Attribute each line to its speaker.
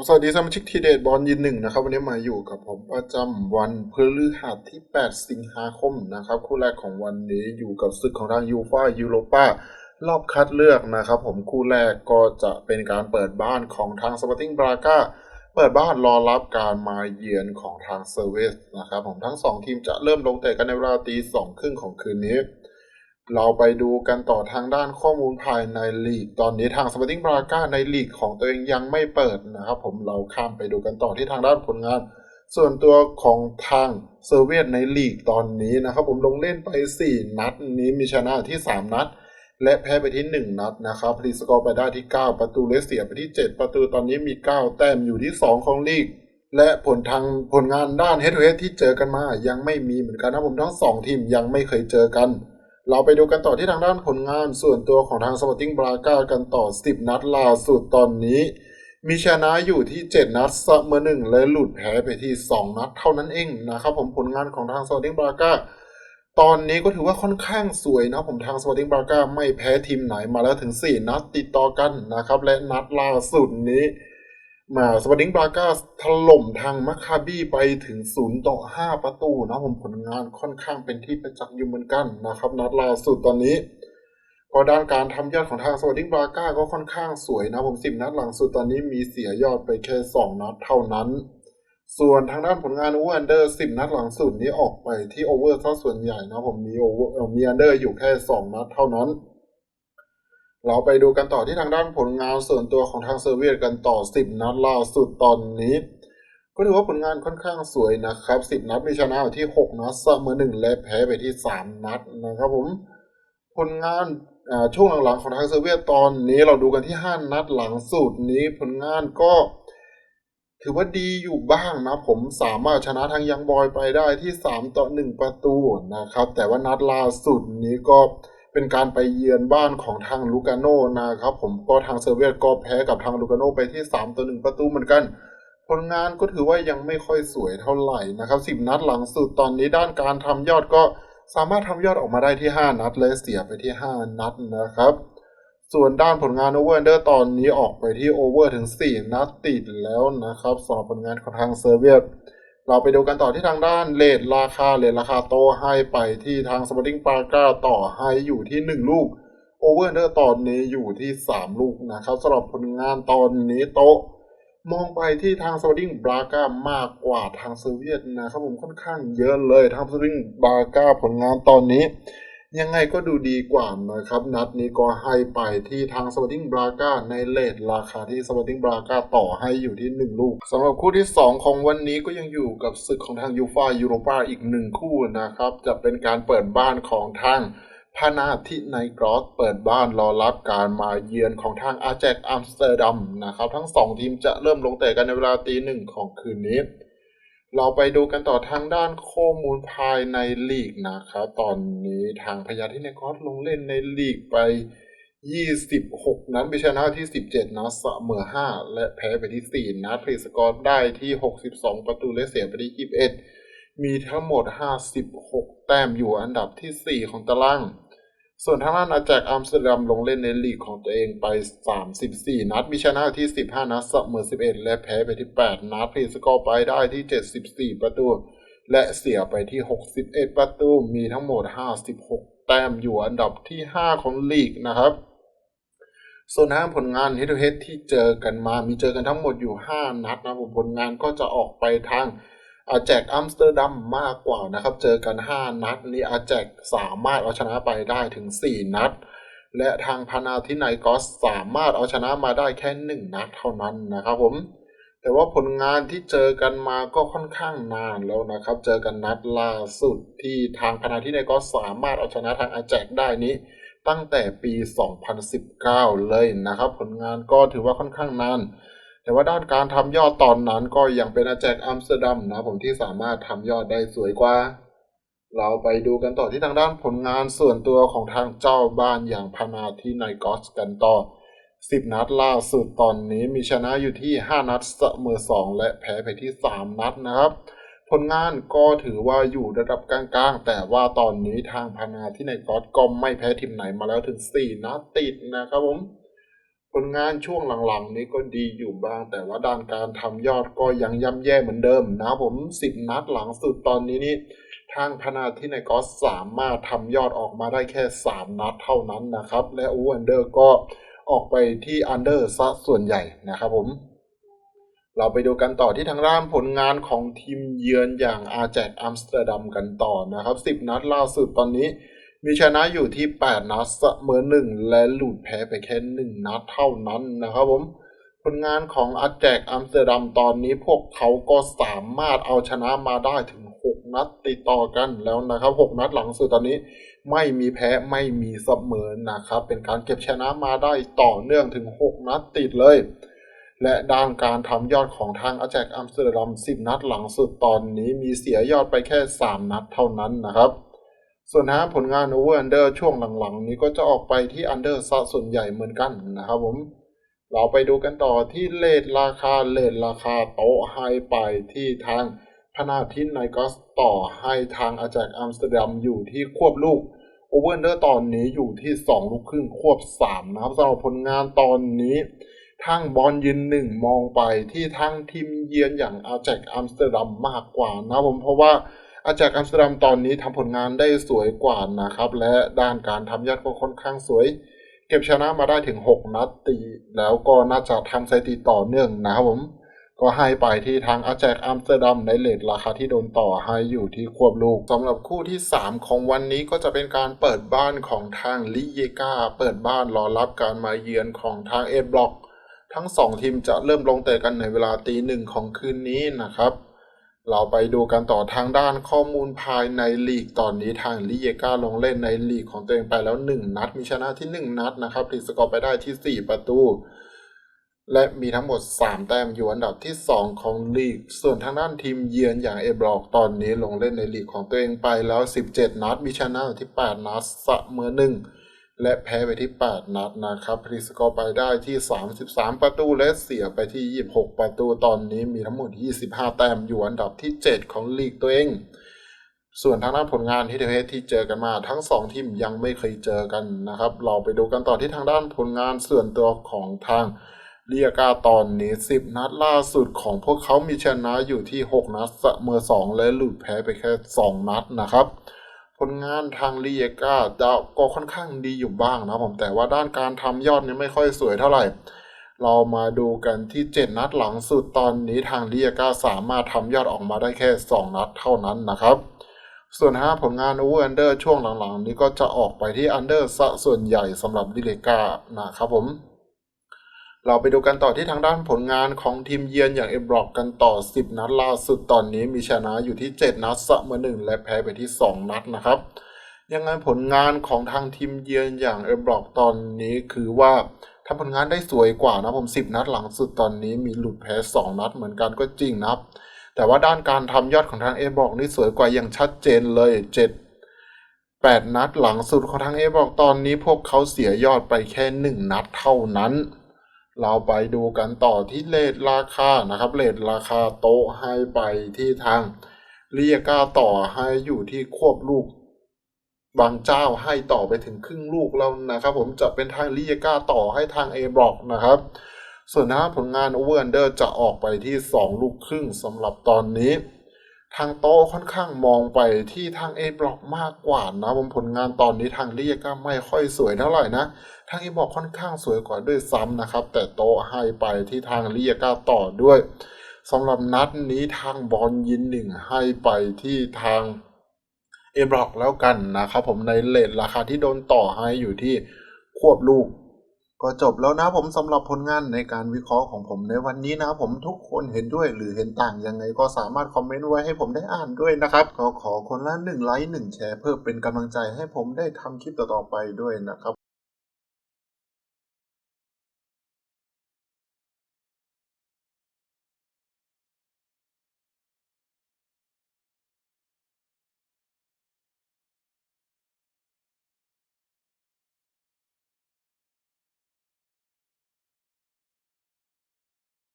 Speaker 1: ับสวัสดีสมาชิกทีเดทบอลยินหนึ่งนะครับ วันนี้มาอยู่กับผมประจำวันพฤหัสที่ 8 สิงหาคมนะครับ คู่แรกของวันนี้อยู่กับศึกของทางยูฟายูโรปารอบคัดเลือกนะครับ ผมคู่แรกก็จะเป็นการเปิดบ้านของทางสปอร์ติ้งบราก้าเปิดบ้านรอรับการมาเยือนของทางเซอร์เวสนะครับ ผมทั้ง 2 ทีมจะเริ่มลงเตะกันในเวลาตีสองครึ่งของคืนนี้ เราไปดูกันต่อทางด้านข้อมูลภายในลีก ตอนนี้ทางสปอร์ติ้งบราก้าในลีกของตัวเองยังไม่เปิดนะครับ ผมเราข้ามไปดูกันต่อที่ทางด้านผลงาน ส่วนตัวของทางเซอร์เวียในลีกตอนนี้นะครับ ผมลงเล่นไป 4 นัดนี้มีชนะที่ 3 นัด และแพ้ไปที่ 1 นัดนะครับพลีสกอร์ไปได้ที่ 9 ประตูเลสเสียไปที่ 7 ประตูตอนนี้มี 9 แต้มอยู่ที่ 2 ของลีกและผลทางผลงานด้านเฮดเฮดที่เจอกันมายังไม่มีเหมือนกันนะผมทั้งสองทีมยังไม่เคยเจอกัน เราไปดูกันต่อที่ทางด้านผลงานส่วนตัวของทางสปอร์ติ้งบราก้ากันต่อ 10 นัดล่าสุดตอนนี้ มีชนะอยู่ที่ 7 นัดเสมอหนึ่งและหลุดแพ้ไปที่ 2 นัดเท่านั้นเองนะครับผมผลงานของทางสปอร์ติ้งบราก้าตอนนี้ก็ถือว่าค่อนข้างสวยนะผมทางสปอร์ติ้งบราก้าไม่แพ้ทีมไหนมาแล้วถึง 4 นัดติดต่อกันนะครับและนัดล่าสุดนี้ มาสปอร์ติ้งบราก้าถล่มทางมัคคาบี้ไปถึง0ต่อ5ประตูนะผมผลงานค่อนข้างเป็นที่ประจักษ์อยู่เหมือนกันนะครับ นัดล่าสุดตอนนี้พอด้านการทำยอดของทางสปอร์ติ้งบราก้าก็ค่อนข้างสวยนะผม10นัดหลังสุดตอนนี้มีเสียยอดไปแค่2นัดเท่านั้น ส่วนทางด้านผลงานโอเวอร์อันเดอร์10นัดหลังสุดนี้ออกไปที่โอเวอร์ซะส่วนใหญ่นะผมมีโอเวอร์มีอันเดอร์อยู่แค่2นัดเท่านั้น เราไปดูกันต่อที่ทางด้านผลงานส่วนตัวของทางเซอร์เวียกันต่อ 10 นัดล่าสุดตอนนี้ ก็ถือว่าผลงานค่อนข้างสวยนะครับ 10 นัดมีชนะอยู่ที่ 6 นัดเสมอ1และแพ้ไปที่ 3 นัดนะครับผมผลงานช่วงหลังๆของทางเซอร์เวียตอนนี้เราดูกันที่ 5 นัดหลังสุดนี้ผลงานก็ ถือว่าดีอยู่บ้างนะผมสามารถชนะทางยังบอยไปได้ที่ 3 ต่อ 1 ประตูนะครับ แต่ว่านัดล่าสุดนี้ก็ เป็นการไปเยือนบ้านของทางลูกาโนนะครับ ผมก็ทางเซอร์เวียก็แพ้กับทางลูกาโนไปที่ 3 ต่อ 1 ประตูเหมือนกัน ผลงานก็ถือว่ายังไม่ค่อยสวยเท่าไหร่นะครับ 10 นัดหลังสุดตอนนี้ด้านการทำยอดก็สามารถทำยอดออกมาได้ที่ 5 นัดและเสียไปที่ 5 นัดนะครับส่วนด้านผลงานโอเวอร์เดอร์ตอนนี้ออกไปที่โอเวอร์ถึง 4 นัดติดแล้วนะครับสำหรับผลงานของทางเซอร์เวีย เราไปดูกันต่อที่ทางด้านเลทราคาเลทราคาโตให้ไปที่ทางสปอร์ติ้งปาก้าต่อให้อยู่ที่ 1 ลูกโอเวอร์เดอร์ตอนนี้อยู่ที่ 3 ลูกนะครับสำหรับผลงานตอนนี้โตมองไปที่ทางสปอร์ติ้งบราก้ามากกว่าทางเซอร์เวียตนะครับผมค่อนข้างเยอะเลยทางสปอร์ติ้งบราก้าผลงานตอนนี้ ยังไงก็ดูดีกว่านะครับ นัดนี้ก็ให้ไปที่ทางสปอร์ติ้งบราก้าในเลทราคาที่สปอร์ติ้งบราก้าต่อให้อยู่ที่ 1 ลูกสำหรับคู่ที่ 2 ของวันนี้ก็ยังอยู่กับศึกของทางยูฟายูโรปาอีกหนึ่งคู่นะครับ จะเป็นการเปิดบ้านของทางพานาทิไนกรอสเปิดบ้านรอรับการมาเยือนของทางอาแจกอัมสเตอร์ดัมนะครับ ทั้ง 2 ทีมจะเริ่มลงเตะกันในเวลาตีหนึ่งของคืนนี้ เราไปดูกันต่อทางด้านข้อมูลภายในลีกนะครับ ตอนนี้ทางพยาธิในคอสลงเล่นในลีกไป 26 นัดไปชนะที่ 17นัดเสมอ 5 และแพ้ไปที่ 4นัดพรีสกอร์ได้ที่ 62 ประตูและเสียไปที่ 21 มีทั้งหมด 56 แต้มอยู่อันดับที่ 4 ของตาราง ส่วนทางด้านอาแจกอัมสเตอร์ดัมลงเล่นในลีกของตัวเองไป 34 นัด มีชนะที่ 15 นัดเสมอ 11 และแพ้ไปที่ 8 นัดพีสกอร์ไปได้ที่ 74 ประตู และเสียไปที่ 61 ประตู มีทั้งหมด 56 แต้มอยู่อันดับที่ 5 ของลีกนะครับส่วนทางผลงาน head to head ที่เจอกันมา มีเจอกันทั้งหมดอยู่ 5 นัดนะผมผลงานก็จะออกไปทาง อาแจกอัมสเตอร์ดัมมากกว่านะครับ เจอกัน 5 นัดนี้อาแจกสามารถเอาชนะไปได้ถึง 4 นัด และทางพานาทิไนกอสสามารถเอาชนะมาได้แค่ 1 นัดเท่านั้นนะครับผม แต่ว่าผลงานที่เจอกันมาก็ค่อนข้างนานแล้วนะครับ เจอกันนัดล่าสุดที่ทางพานาทิไนกอสสามารถเอาชนะทางอาแจกได้นี้ ตั้งแต่ปี 2019 เลยนะครับ ผลงานก็ถือว่าค่อนข้างนาน แต่ว่าด้านการทำยอดตอนนั้นก็ยังเป็นอาแจกอัมสเตอร์ดัมนะผมที่สามารถทำยอดได้สวยกว่า เราไปดูกันต่อที่ทางด้านผลงานส่วนตัวของทางเจ้าบ้านอย่างพานาที่ไนกอสกันต่อ 10 นัดล่าสุดตอนนี้มีชนะอยู่ที่ 5 นัดเสมอ 2 และแพ้ไปที่ 3 นัดนะครับผลงานก็ถือว่าอยู่ระดับกลางๆ แต่ว่าตอนนี้ทางพานาที่ไนกอสก็ไม่แพ้ทีมไหนมาแล้วถึง 4นัดติดนะครับผม ผลงานช่วงหลังๆ นี้ก็ดีอยู่บ้าง แต่ว่าด้านการทำยอดก็ยังย่ำแย่เหมือนเดิมนะผม10นัดหลังสุดตอนนี้นี่ทางพนาที่ในกอสสามารถทำยอดออกมาได้แค่ 3 นัดเท่านั้นนะครับ และอูอันเดอร์ก็ออกไปที่อันเดอร์ซะส่วนใหญ่นะครับผมเราไปดูกันต่อที่ทางด้านผลงานของทีมเยือนอย่างอาแจกอัมสเตอร์ดัมกันต่อนะครับ 10 นัดล่าสุดตอนนี้ มีชนะอยู่ที่ 8 นัดเสมอ1และหลุดแพ้ไปแค่1นัดเท่านั้นนะครับผมผลงานของอาแจกอัมสเตอร์ดัมตอนนี้พวกเขาก็สามารถเอาชนะมาได้ถึง 6 นัดติดต่อกันแล้วนะครับ 6 นัดหลังสุดตอนนี้ไม่มีแพ้ไม่มีเสมอนะครับ เป็นการเก็บชนะมาได้ต่อเนื่องถึง 6 นัดติดเลย และด้านการทำยอดของทางอาแจกอัมสเตอร์ดัม 10 นัดหลังสุดตอนนี้มีเสียยอดไปแค่ 3 นัดเท่านั้นนะครับ ส่วนทาผลงาน over under ช่วงหลังๆ นี้ก็จะออกไปที่ under ซะส่วนใหญ่เหมือนกันนะครับผม เราไปดูกันต่อที่เลทราคาเลทราคาโต๊ะให้ไปที่ทางพนาทินไนกอสต่อให้ทางอาแจกอัมสเตอร์ดัมอยู่ที่ควบลูก over under ตอนนี้อยู่ที่ 2 ลูกครึ่งควบ 3 นะครับสำหรับผลงานตอนนี้ ทางบอลยืนหนึ่งมองไปที่ทางทีมเยือนอย่างอาแจกอัมสเตอร์ดัมมากกว่านะผมเพราะว่า อาแจกอัมสเตอร์ดัมตอนนี้ทำผลงานได้สวยกว่านะครับ และด้านการทำยอดก็ค่อนข้างสวย เก็บชนะมาได้ถึง 6 นัดตี แล้วก็น่าจะทำสถิติต่อเนื่องนะครับผมก็ให้ไปที่ทางอาแจกอัมสเตอร์ดัมในเลทราคาที่โดนต่อให้อยู่ที่ควบลูกสำหรับคู่ที่ 3 ของวันนี้ก็จะเป็นการเปิดบ้านของทางลิเยกาเปิดบ้านรอรับการมาเยือนของทางเอบล็อก ทั้ง 2 ทีมจะเริ่มลงเตะกันในเวลาตีหนึ่งของคืนนี้นะครับ เราไปดูกันต่อทางด้านข้อมูลภายในลีกตอนนี้ทางลิเยกาลงเล่นในลีกของตัวเองไปแล้ว 1 นัด มีชนะที่ 1 นัดนะครับพลิสกอร์ไปได้ที่ 4 ประตู และมีทั้งหมด 3 แต้มอยู่อันดับที่ 2 ของลีก ส่วนทางด้านทีมเยือนอย่างเอบล็อกตอนนี้ลงเล่นในลีกของตัวเองไปแล้ว 17 นัด มีชนะที่ 8 นัดเสมอหนึ่ง และแพ้ไปที่ 8 นัดนะครับพรีสกอร์ไปได้ที่ 33 ประตูและเสียไปที่ 26 ประตูตอนนี้มีทั้งหมด 25 แต้มอยู่อันดับที่ 7 ของลีกตัวเอง ส่วนทางด้านผลงานที่เทสที่เจอกันมาทั้ง 2 ทีมยังไม่เคยเจอกันนะครับ เราไปดูกันต่อที่ทางด้านผลงานส่วนตัวของทางเรียกาตอนนี้ 10 นัดล่าสุดของพวกเขามีชนะอยู่ที่ 6 นัดเสมอ2และหลุดแพ้ไปแค่ 2 นัดนะครับ ผลงานทางลีเอกาจะก็ค่อนข้างดีอยู่บ้างนะผมแต่ว่าด้านการทำยอดเนี่ยไม่ค่อยสวยเท่าไหร่ เรามาดูกันที่ 7 นัดหลังสุดตอนนี้ทางลีเอกาสามารถทำยอดออกมาได้แค่ 2 นัดเท่านั้นนะครับ ส่วนห้าผลงานโอเวอร์อันเดอร์ช่วงหลังๆ นี้ก็จะออกไปที่อันเดอร์ซะส่วนใหญ่สำหรับลีเอกานะครับผม เราไปดูกันต่อที่ทางด้านผลงานของทีมเยือนอย่างเอบล็อกกันต่อ 10 นัดล่าสุดตอนนี้มีชนะอยู่ที่ 7 นัดเสมอหนึ่งและแพ้ไปที่ 2 นัดนะครับ ยังไงผลงานของทางทีมเยือนอย่างเอบล็อกตอนนี้คือว่าทำผลงานได้สวยกว่านะผม 10 นัดหลังสุดตอนนี้มีหลุดแพ้ 2 นัดเหมือนกันก็จริงนะครับ แต่ว่าด้านการทำยอดของทางเอบล็อกนี่สวยกว่าอย่างชัดเจนเลย 7 8 นัดหลังสุดของทางเอบอกตอนนี้พวกเขาเสียยอดไปแค่ 1 นัดเท่านั้น เราไปดูกันต่อที่เลทราคานะครับเลทราคาโต๊ะให้ไปที่ทางเรียกาต่อให้อยู่ที่ควบลูก บางเจ้าให้ต่อไปถึงครึ่งลูกแล้วนะครับ ผมจะเป็นทางเรียกาต่อให้ทาง A บล็อกนะครับ ส่วนถ้าผลงาน Over Under จะออกไปที่ 2 ลูกครึ่งสำหรับตอนนี้ ทางโต๊ค่อนข้างมองไปที่ทาง A บล็อกมากกว่านะผมผลงานตอนนี้ทางเรียกาไม่ค่อยสวยเท่าไหร่นะทางอีบอกค่อนข้างสวยกว่าด้วยซ้ำนะครับ แต่โต๊ให้ไปที่ทางเรียกาต่อด้วยสำหรับนัดนี้ทางบอลยินหนึ่งให้ไปที่ทางเอบล็อกแล้วกันนะครับผมในเลทราคาที่โดนต่อให้อยู่ที่ควบลูก ก็จบแล้วนะผมสำหรับผลงานในการวิเคราะห์ของผมในวันนี้นะผมทุกคนเห็นด้วยหรือเห็นต่างยังไงก็สามารถคอมเมนต์ไว้ให้ผมได้อ่านด้วยนะครับก็ขอคนละหนึ่งไลค์หนึ่งแชร์เพื่อเป็นกำลังใจให้ผมได้ทำคลิปต่อๆไปด้วยนะครับ